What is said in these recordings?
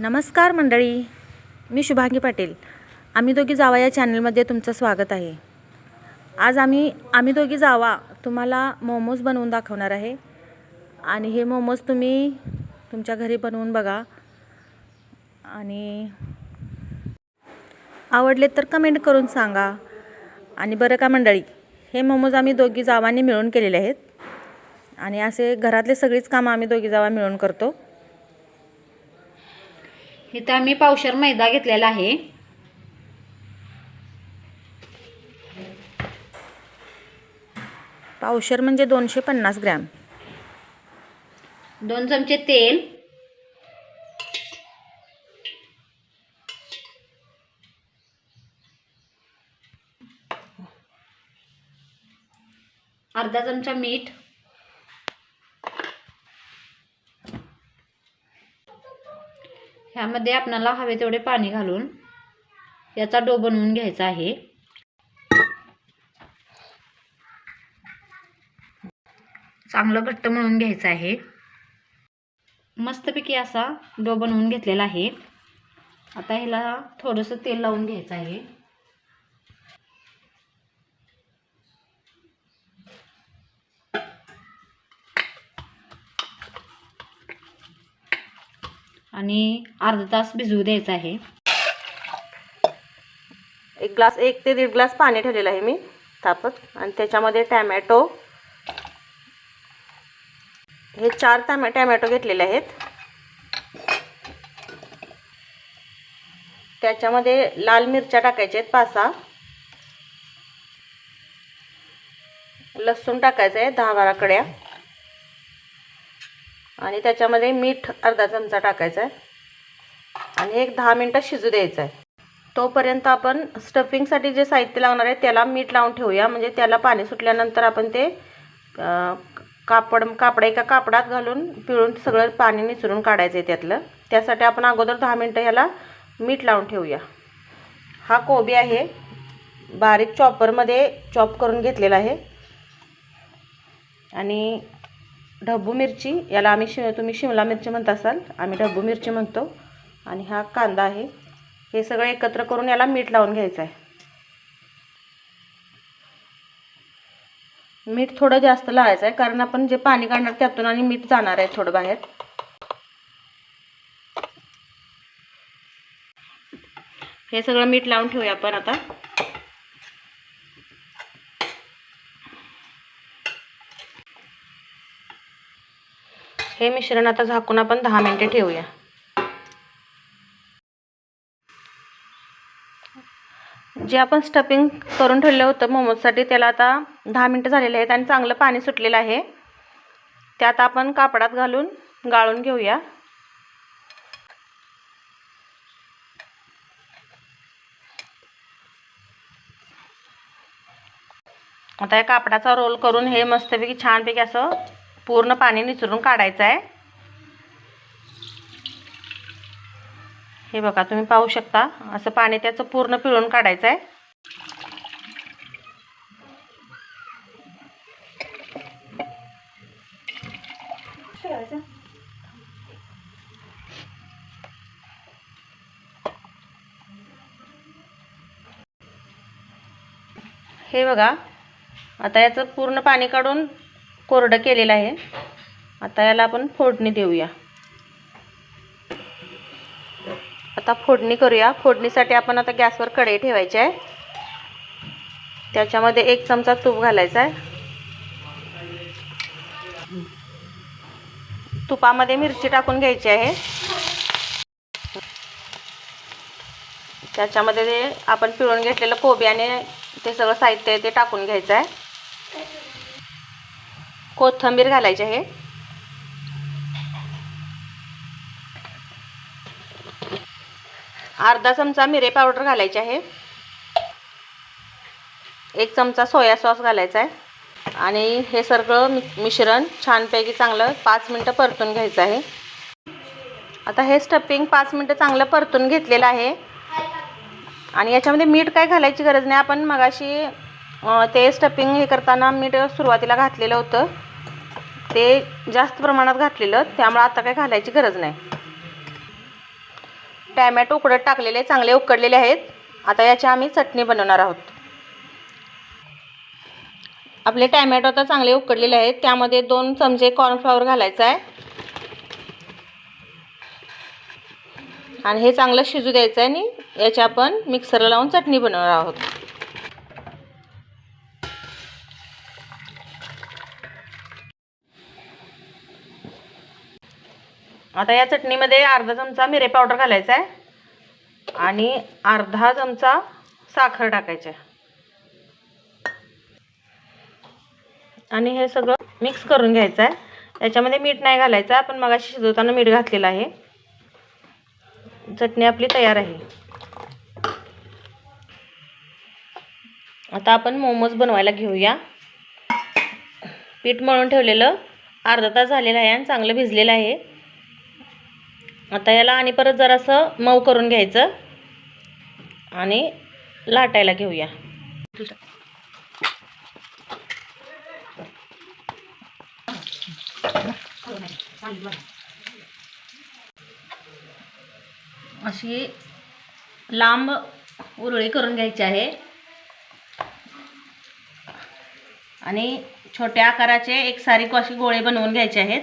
नमस्कार मंडळी मी शुभांगी पाटील. आम्ही दोघी जावा या चॅनलमध्ये तुमचं स्वागत आहे. आज आम्ही आम्ही दोघी जावा तुम्हाला मोमोज बनवून दाखवणार आहे. आणि हे मोमोज तुम्ही तुमच्या घरी बनवून बघा. आणि आवडले तर कमेंट करून सांगा. आणि बरं का मंडळी हे मोमोज आम्ही दोघी जावांनी मिळून केलेले आहेत. आणि असे घरातले सगळीच कामं आम्ही दोघी जावा मिळून करतो. इथं आम्ही पावशर मैदा घेतलेला आहे. पावशर म्हणजे दोनशे पन्नास ग्रॅम. दोन चमचे तेल. अर्धा चमचा मीठ. ह्यामध्ये आपणाला हवे तेवढे पाणी घालून याचा डो बनवून घ्यायचा आहे. चांगलं घट्ट म्हणून घ्यायचं आहे. मस्तपैकी असा डो बनवून घेतलेला आहे. आता ह्याला थोडंसं तेल लावून घ्यायचं आहे. आणि अर्धा तास भिजवू द्यायचं आहे. एक ग्लास एक ते दीड ग्लास पाणी ठेवलेलं आहे मी तापत. आणि त्याच्यामध्ये टॅमॅटो. हे चार टॅमॅ टॅमॅटो घेतलेले आहेत. त्याच्यामध्ये लाल मिरच्या टाकायच्या आहेत पाच सहा. लसूण टाकायचं आहे दहा बारा कड्या. आणि त्याच्यामध्ये मीठ अर्धा चमचा टाकायचा आहे. आणि एक दहा मिनटं शिजू द्यायचं आहे. तोपर्यंत आपण स्टफिंगसाठी जे साहित्य लागणार आहे त्याला मीठ लावून ठेवूया. म्हणजे त्याला पाणी सुटल्यानंतर आपण ते कापड कापड एका कापडात घालून पिळून सगळं पाणी निचरून काढायचं आहे त्यातलं. त्यासाठी आपण अगोदर दहा मिनटं ह्याला मीठ लावून ठेवूया. हा कोबी आहे. बारीक चॉपरमध्ये चॉप करून घेतलेला आहे. आणि ढब्बू मिरची याला आम्ही शि तुम्ही शिमला मिरची म्हणत असाल आम्ही ढब्बू मिरची म्हणतो. आणि हा कांदा आहे. हे सगळं एकत्र करून याला मीठ लावून घ्यायचं आहे. मीठ थोडं जास्त लावायचं आहे कारण आपण जे पाणी काढणार त्यातून आणि मीठ जाणार आहे थोडं बाहेर. हे सगळं मीठ लावून ठेवूया आपण आता. हे मिश्रण आता झाकून आपण दहा मिनटे ठेवूया. जे आपण स्टफिंग करून ठेवलं होतं मोमोजसाठी त्याला आता दहा मिनटं झालेले आहेत आणि चांगलं पाणी सुटलेलं आहे. त्यात आपण कापडात घालून गाळून घेऊया. आता या कापडाचा रोल करून हे मस्तपैकी छानपैकी असं पूर्ण पाणी निचरून काढायचं आहे हे बघा तुम्ही पाहू शकता असं पाणी त्याचं पूर्ण पिळून काढायचं आहे हे बघा आता याचं पूर्ण पाणी काढून कोरडं केलेलं आहे. आता याला आपण फोडणी देऊया. आता फोडणी करूया. फोडणीसाठी आपण आता गॅसवर कढई ठेवायची आहे. त्याच्यामध्ये एक चमचा तूप घालायचा आहे. तुपामध्ये मिरची टाकून घ्यायची आहे. त्याच्यामध्ये ते आपण पिळून घेतलेलं कोबी आणि ते सगळं साहित्य आहे ते टाकून घ्यायचं आहे. कोथिंबीर घालायची आहे. अर्धा चमचा मिरे पावडर घालायची आहे. एक चमचा सोया सॉस घालायचा आहे. आणि हे सगळं मि मिश्रण छानपैकी चांगलं पाच मिनटं परतून घ्यायचं आहे. आता हे स्टफिंग पाच मिनटं चांगलं परतून घेतलेलं आहे. आणि याच्यामध्ये मीठ काय घालायची गरज नाही. आपण मगाशी ते स्टफिंग हे करताना मीठ सुरुवातीला घातलेलं होतं. ते जास्त प्रमाणात घातलेलं त्यामुळे आता काय घालायची गरज नाही. टॅमॅटो उकडत टाकलेले चांगले उकडलेले आहेत. आता याची आम्ही चटणी बनवणार आहोत. आपले टॅमॅटो आता चांगले उकडलेले आहेत. त्यामध्ये दोन चमचे कॉर्नफ्लॉवर घालायचं आहे. आणि हे चांगलं शिजू द्यायचं आहे आणि याची आपण मिक्सरला लावून चटणी बनवणार आहोत. आता या चटणीमध्ये अर्धा चमचा मिरे पावडर घालायचा आहे. आणि अर्धा चमचा साखर टाकायची आहे. आणि हे सगळं मिक्स करून घ्यायचं आहे. याच्यामध्ये मीठ नाही घालायचं आपण मगाशी शिजवताना मीठ घातलेलं आहे. चटणी आपली तयार आहे. आता आपण मोमोज बनवायला घेऊया. पीठ मळून ठेवलेलं अर्धा तास झालेलं आहे आणि चांगलं भिजलेलं आहे. आता याला आणि परत जरासं मऊ करून घ्यायचं. आणि लाटायला घेऊया. अशी लांब उरळी करून घ्यायची आहे. आणि छोट्या आकाराचे एक सारीक अशी गोळे बनवून घ्यायचे आहेत.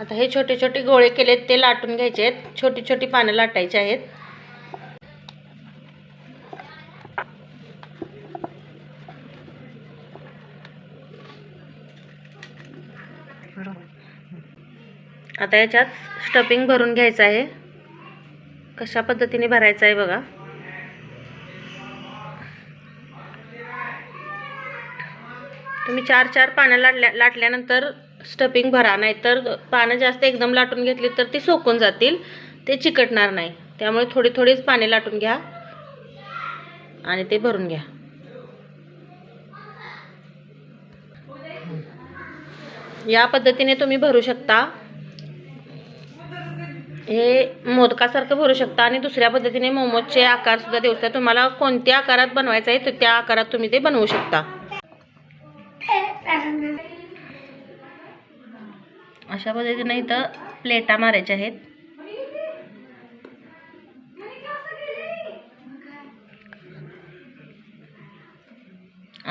आता हे छोटे छोटे गोळे केलेत ते लाटून घ्यायचे आहेत. छोटी छोटी पानं लाटायची आहेत. आता याच्यात स्टफिंग भरून घ्यायचं आहे. कशा पद्धतीने भरायचं आहे बघा. तुम्ही चार चार पानं लाटल्या लाटल्यानंतर स्टफिंग भरा नाहीतर पानं जास्त एकदम लाटून घेतली तर ती सोकून जातील. ते चिकटणार नाही. त्यामुळे थोडी थोडीच पाने लाटून घ्या आणि ते भरून घ्या. या पद्धतीने तुम्ही भरू शकता. हे मोदकासारखं भरू शकता आणि दुसऱ्या पद्धतीने मोमोजचे आकार सुद्धा देऊ शकता तुम्हाला कोणत्या आकारात बनवायचं आहे तर त्या आकारात तुम्ही ते बनवू शकता. अशा पद्धतीने इथं प्लेटा मारायच्या आहेत.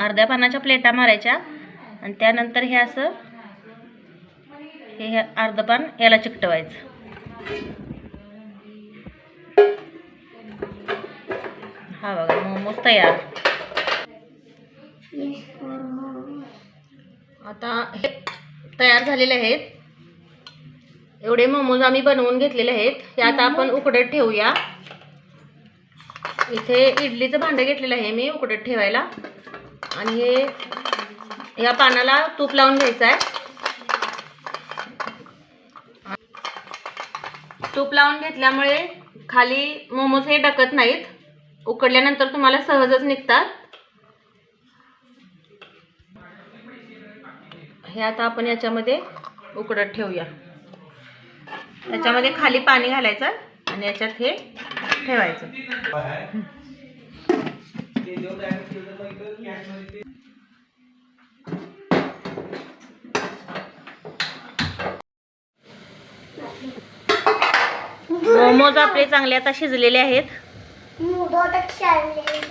अर्ध्या पानाच्या प्लेटा मारायच्या आणि त्यानंतर हे असं हे अर्ध पान याला चिकटवायचं. हा बघा मोमोज तयार. आता हे तयार झालेले आहेत. एवढे मोमोज आम्ही बनवून घेतलेले आहेत. हे आता आपण उकडत ठेवूया. इथे इडलीचं भांडं घेतलेलं आहे मी उकडत ठेवायला. आणि हे या पानाला तूप लावून घ्यायचं आहे. तूप लावून घेतल्यामुळे खाली मोमोज हे डकत नाहीत. उकडल्यानंतर तुम्हाला सहजच निघतात. हे आता आपण याच्यामध्ये उकडत ठेवूया. याच्यामध्ये खाली पाणी घालायचं आणि याच्यात हे ठेवायचं. मोमोज आपले चांगले आता शिजलेले आहेत अच्छा है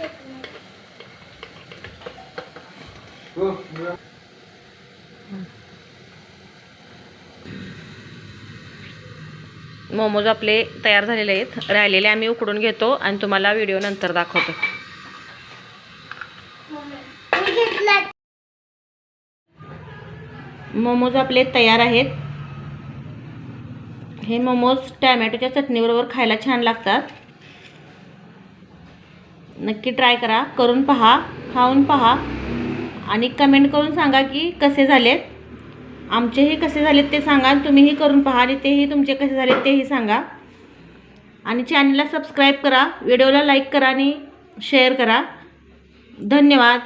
मोमोज आपले तयार झालेले आहेत. राहिलेले आम्ही उकडून घेतो आणि तुम्हाला व्हिडिओ नंतर दाखवतो. मोमोज आपले तयार आहेत. हे मोमोज टॅमॅटोच्या चटणीबरोबर खायला छान लागतात. नक्की ट्राय करा. करून पहा खाऊन पहा. आणि कमेंट करून सांगा की कसे झालेत. आमचेही कसे झालेत ते सांगा तुम्हीही करून पहा आणि तेही तुमचे कसे झालेत तेही सांगा. आणि चॅनलला सबस्क्राईब करा व्हिडिओला लाईक करा आणि शेअर करा. धन्यवाद.